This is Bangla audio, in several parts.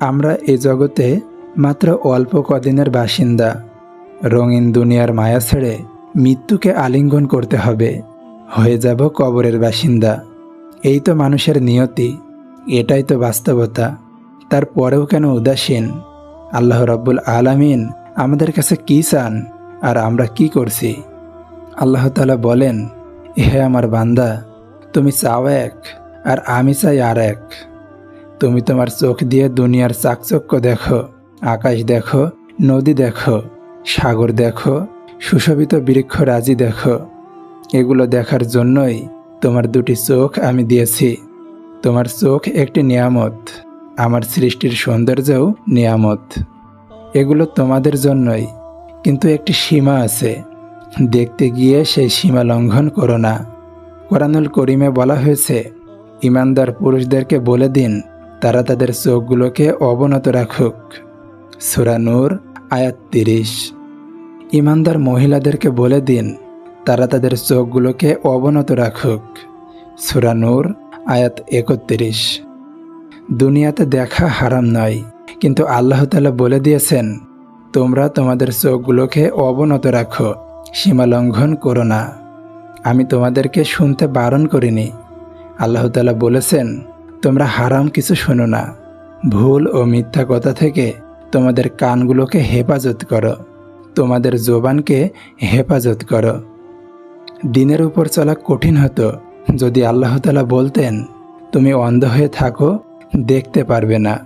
আমরা এ জগতে মাত্র অল্প কদিনের বাসিন্দা। রঙিন দুনিয়ার মায়া ছেড়ে মৃত্যুকে আলিঙ্গন করতে হবে। হয়ে যাব কবরের বাসিন্দা। এই তো মানুষের নিয়তি, এটাই তো বাস্তবতা। তারপরেও কেন উদাসীন? আল্লাহ রব্বুল আলামিন আমাদের কাছে কি চান আর আমরা কি করছি? আল্লাহ তালা বলেন, হে আমার বান্দা, তুমি চাও এক আর আমি চাই আর এক। তুমি তোমার চোখ দিয়ে দুনিয়ার চাকচক্য দেখো, আকাশ দেখো, নদী দেখো, সাগর দেখো, সুশোভিত বৃক্ষ রাজি দেখো। এগুলো দেখার জন্যই তোমার দুটি চোখ আমি দিয়েছি। তোমার চোখ একটি নিয়ামত, আমার সৃষ্টির সৌন্দর্যও নিয়ামত। এগুলো তোমাদের জন্যই, কিন্তু একটি সীমা আছে। দেখতে গিয়ে সেই সীমা লঙ্ঘন করো না। কোরআনুল করিমে বলা হয়েছে, ইমানদার পুরুষদেরকে বলে দিন তারা তাদের চোখগুলোকে অবনত রাখুক। সুরা নূর, আয়াত তিরিশ। ইমানদার মহিলাদেরকে বলে দিন, তারা তাদের চোখগুলোকে অবনত রাখুক। সুরা নূর, আয়াত একত্রিশ। দুনিয়াতে দেখা হারাম নয়, কিন্তু আল্লাহ তালা বলে দিয়েছেন, তোমরা তোমাদের চোখগুলোকে অবনত রাখো, সীমা লঙ্ঘন করো না। আমি তোমাদেরকে শুনতে বারণ করিনি। আল্লাহ তালা বলেছেন তোমরা হারাম কিছু শোনো না। ভুল ও মিথ্যা কথা থেকে তোমাদের কানগুলোকে হেফাজত করো। তোমাদের জোবানকে হেফাজত করো। দিনের উপর চলা কঠিন হতো। যদি আল্লাহতালা বলতেন, তুমি অন্ধ হয়ে থাকো, দেখতে পারবে না।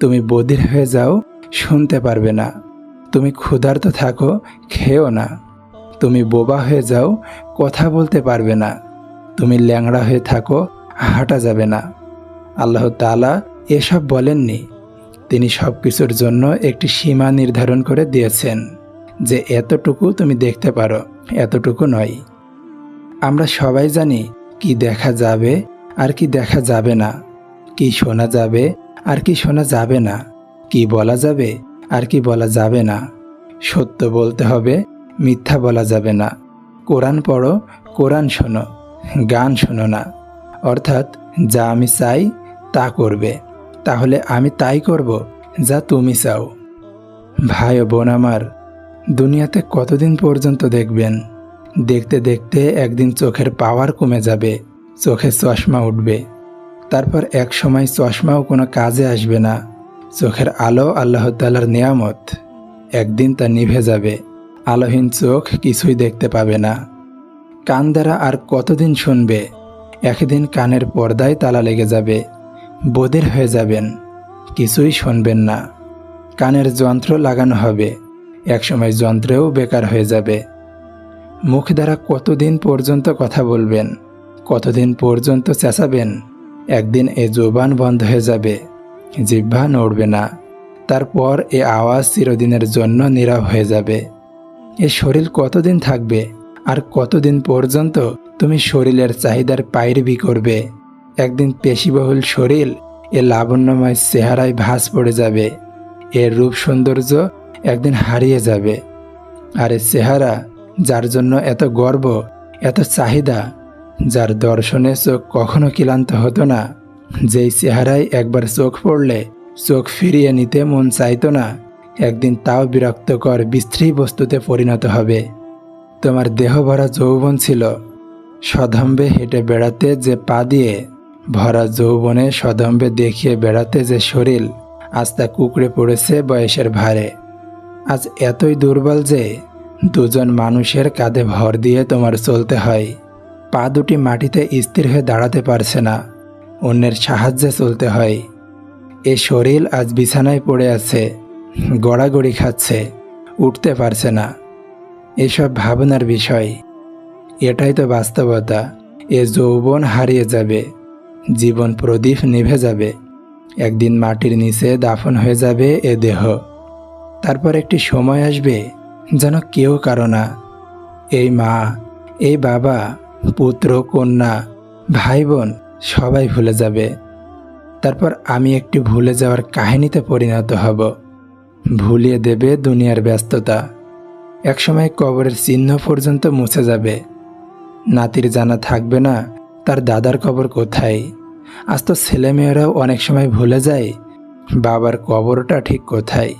তুমি বধির হয়ে যাও, শুনতে পারবে না। তুমি ক্ষুধার্ত থাকো, খেও না। তুমি বোবা হয়ে যাও, কথা বলতে পারবে না। তুমি ল্যাংড়া হয়ে থাকো, হাঁটা যাবে না। আল্লাহ তালা এসব বলেননি। তিনি সব কিছুর জন্য একটি সীমা নির্ধারণ করে দিয়েছেন যে এতটুকু তুমি দেখতে পারো, এতটুকু নয়। আমরা সবাই জানি কি দেখা যাবে আর কি দেখা যাবে না, কি শোনা যাবে আর কি শোনা যাবে না, কি বলা যাবে আর কি বলা যাবে না। সত্য বলতে হবে, মিথ্যা বলা যাবে না। কোরআন পড়ো, কোরআন শোনো, গান শোনো না। অর্থাৎ যা আমি চাই তা করবে। তাহলে আমি তাই করব যা তুমি চাও। ভাই ও বোন আমার, দুনিয়াতে কতদিন পর্যন্ত দেখবেন? দেখতে দেখতে একদিন চোখের পাওয়ার কমে যাবে, চোখে চশমা উঠবে। তারপর এক সময় চশমাও কোনো কাজে আসবে না, চোখের আলো আল্লাহ তালার নিয়ামত। একদিন তা নিভে যাবে, আলোহীন চোখ কিছুই দেখতে পাবে না। কান দ্বারা আর কতদিন শুনবে? একদিন কানের পর্দায় তালা লেগে যাবে বধির হয়ে যাবেন, কিছুই শুনবেন না। কানের যন্ত্র লাগানো হবে, একসময় যন্ত্রেও বেকার হয়ে যাবে। মুখ দ্বারা কতদিন পর্যন্ত কথা বলবেন, কতদিন পর্যন্ত চেঁচাবেন, একদিন এ জোবান বন্ধ হয়ে যাবে, জিহ্বা নড়বে না। তারপর এ আওয়াজ চিরদিনের জন্য নীরব হয়ে যাবে। এ শরীর কতদিন থাকবে, আর কতদিন পর্যন্ত তুমি শরীরের চাহিদার পায়রিবি করবে? একদিন পেশিবহুল শরীর এ লাবণ্যময় চেহারায় ভাস পড়ে যাবে। এর রূপ সৌন্দর্য একদিন হারিয়ে যাবে। আর এ চেহারা, যার জন্য এত গর্ব, এত চাহিদা, যার দর্শনে চোখ কখনো ক্লান্ত হতো না, যেই চেহারায় একবার চোখ পড়লে চোখ ফিরিয়ে নিতে মন চাইতো না, একদিন তাও বিরক্তকর বিস্ত্রী বস্তুতে পরিণত হবে। তোমার দেহ ভরা যৌবন ছিল। সদম্বে হেঁটে বেড়াতে যে পা দিয়ে ভরা যৌবনে সদম্বে দেখিয়ে বেড়াতে যে শরীর, আজ তা কুকড়ে পড়েছে বয়সের ভারে। আজ এতই দুর্বল যে দুজন মানুষের কাঁধে ভর দিয়ে তোমার চলতে হয়। পা দুটি মাটিতে স্থির হয়ে দাঁড়াতে পারছে না, অন্যের সাহায্যে চলতে হয়। এ শরীর আজ বিছানায় পড়ে আছে, গড়াগড়ি খাচ্ছে, উঠতে পারছে না। এসব ভাবনার বিষয়। এটাই তো বাস্তবতা, এ যৌবন হারিয়ে যাবে। জীবন প্রদীপ নিভে যাবে। একদিন মাটির নিচে দাফন হয়ে যাবে এ দেহ। তারপর একটি সময় আসবে যেন কেউ কারও না। এই মা, এই বাবা, পুত্র, কন্যা ভাই বোন সবাই ভুলে যাবে। তারপর আমি একটি ভুলে যাওয়ার কাহিনীতে পরিণত হব। ভুলিয়ে দেবে দুনিয়ার ব্যস্ততা। একসময় কবরের চিহ্ন পর্যন্ত মুছে যাবে। নাতির জানা থাকবে না তার দাদার কবর কোথায়? আজ তো ছেলেমেয়েরাও অনেক সময় ভুলে যায়, বাবার কবরটা ঠিক কোথায়?